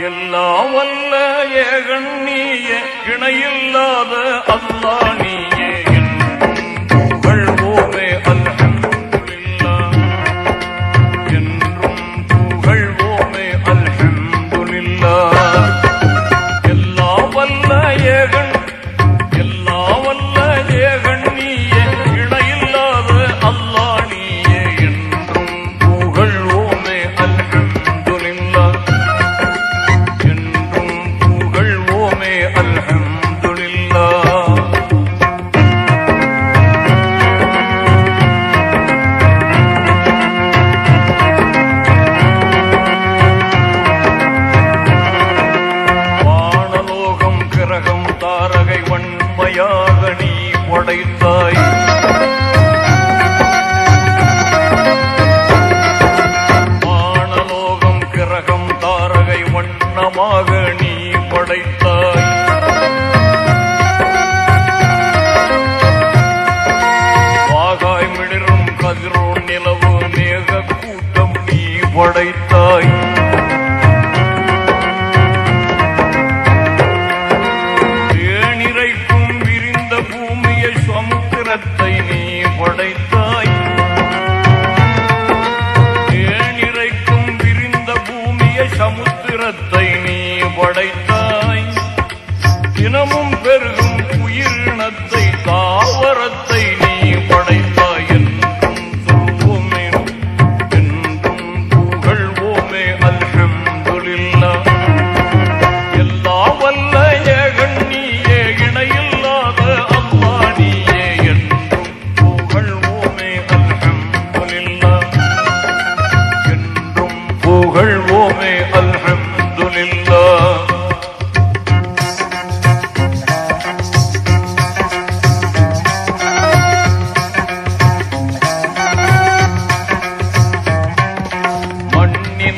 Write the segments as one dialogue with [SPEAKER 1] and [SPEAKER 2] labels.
[SPEAKER 1] எல்லாம் வல்ல ஏகண்ணிய இணையில்லாத அல்லாணிய கிரகம் தாரகை வன்மையாக நீ உடைத்தாய் வானலோகம் கிரகம் தாரகை வண்ணமாக நீ படைத்தாய். வாகாய் மிளிரும் கதிரோன் நிலவு மேக கூட்டம் நீ படைத்தாய். சமுத்திரத்தை நீ படைத்தாய்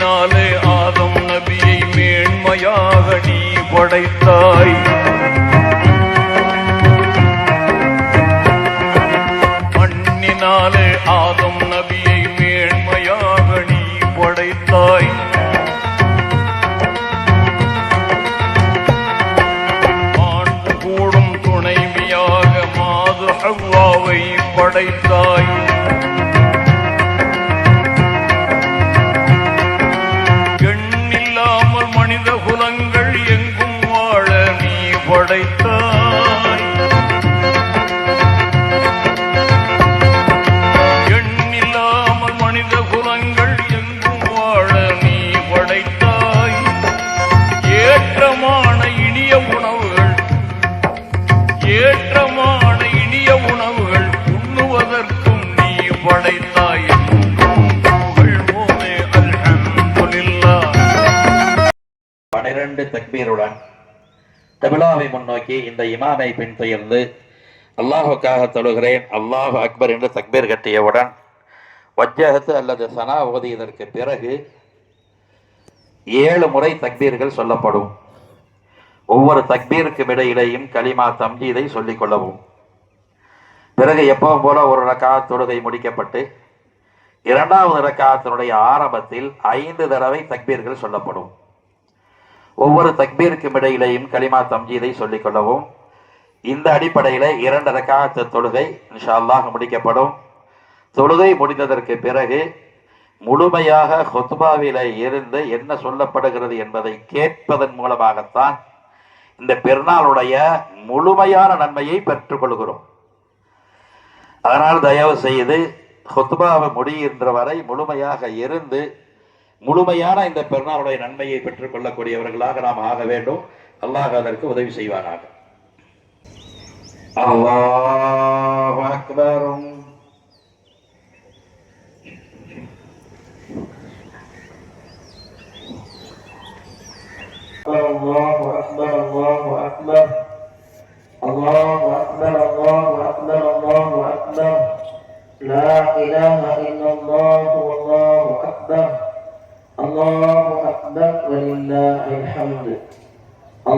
[SPEAKER 1] மண்ணினாலே ஆதம் நபியை மேன்மையாக நீ படைத்தாய். மண்ணினாலே ஆதம் நபியை மேன்மையாக நீ படைத்தாய். மாண்பு கூடும் துணைவியாக மாது ஹவ்வாவை படைத்தாய். படைத்தாய். எண்ணில்லாமல் மனித குலங்கள் எங்கும் வாழ நீ படைத்தாய். ஏற்றமான இனிய உணவுகள் ஏற்றமான இனிய உணவுகள் உண்ணுவதற்கும் நீ படைத்தாய் என்றும்
[SPEAKER 2] பனிரெண்டு தக்பீருடன் தபிலாவை முன்னோக்கி இந்த இமாமை பின்தொயர்ந்து அல்லாஹுக்காக தொழுகிறேன் அல்லாஹு அக்பர் என்று தக்பீர் கட்டியவுடன் வஜ்ஜகத்து அல்லது சனா ஓதியதற்கு பிறகு ஏழு முறை தக்பீர்கள் சொல்லப்படும். ஒவ்வொரு தக்பீருக்கும் இடையிலேயும் கலிமா தம்ஜீதை சொல்லிக் கொள்ளவும். பிறகு எப்பவும் போல ஒரு ரக்காத் தொழுகை முடிக்கப்பட்டு இரண்டாவது ரக்காத்தினுடைய ஆரம்பத்தில் ஐந்து தடவை தக்பீர்கள் சொல்லப்படும். ஒவ்வொரு தக்பீருக்கும் இடையிலேயும் கலிமா தம்ஜீதை சொல்லிக் கொள்ளவும். இந்த அடிப்படையில் இரண்டு ரக்காத்து தொழுகை இன்ஷா அல்லாஹ் முடிக்கப்படும். தொழுகை முடிந்ததற்கு பிறகு முழுமையாக ஹொத்பாவில இருந்து என்ன சொல்லப்படுகிறது என்பதை கேட்பதன் மூலமாகத்தான் இந்த பெருநாளுடைய முழுமையான நன்மையை பெற்றுக்கொள்கிறோம் அதனால் தயவு செய்து ஹொத்பாவை முடிகின்ற வரை முழுமையாக இருந்து முழுமையான இந்த பெருநாளுடைய நன்மையை பெற்றுக் கொள்ளக்கூடியவர்களாக நாம் ஆக வேண்டும் அல்லாஹ் அதற்கு உதவி செய்வானாக அல்லாஹ் அக்பரும்
[SPEAKER 3] الله أكبر الله أكبر الله أكبر الله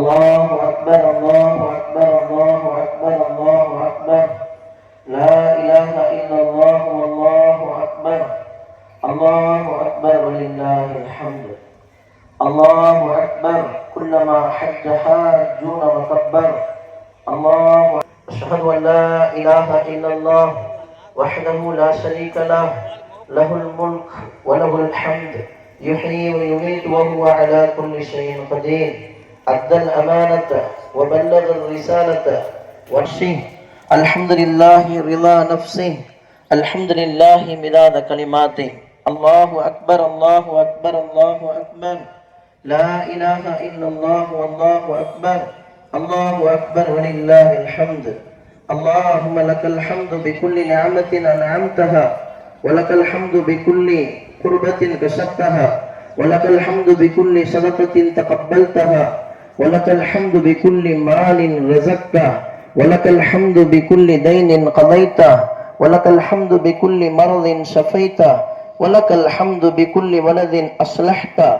[SPEAKER 3] الله أكبر الله أكبر الله أكبر الله أكبر. لا إله إلا الله والله أكبر. الله أكبر ولله الحمد. الله أكبر كلما حج حاجون وكبر وأشهد أن لا إله إلا الله وحده لا شريك له. له الملك وله الحمد. يحيي ويميت وهو على كل شيء قدير. أدى الأمانة وبلغ الرسالة. والشيء الحمد لله رضا نفسه. الحمد لله مداد كلماته. الله أكبر الله أكبر الله أكبر. لا إله إلا الله والله أكبر. الله أكبر ولله الحمد. اللهم لك الحمد بكل نعمة أنعمتها ولك الحمد بكل قربة كسبتها ولك الحمد بكل صدقة تقبلتها ولك الحمد بكل مال رزقته ولك الحمد بكل دين قضيته ولك الحمد بكل مرض شفيته ولك الحمد بكل ولد أصلحته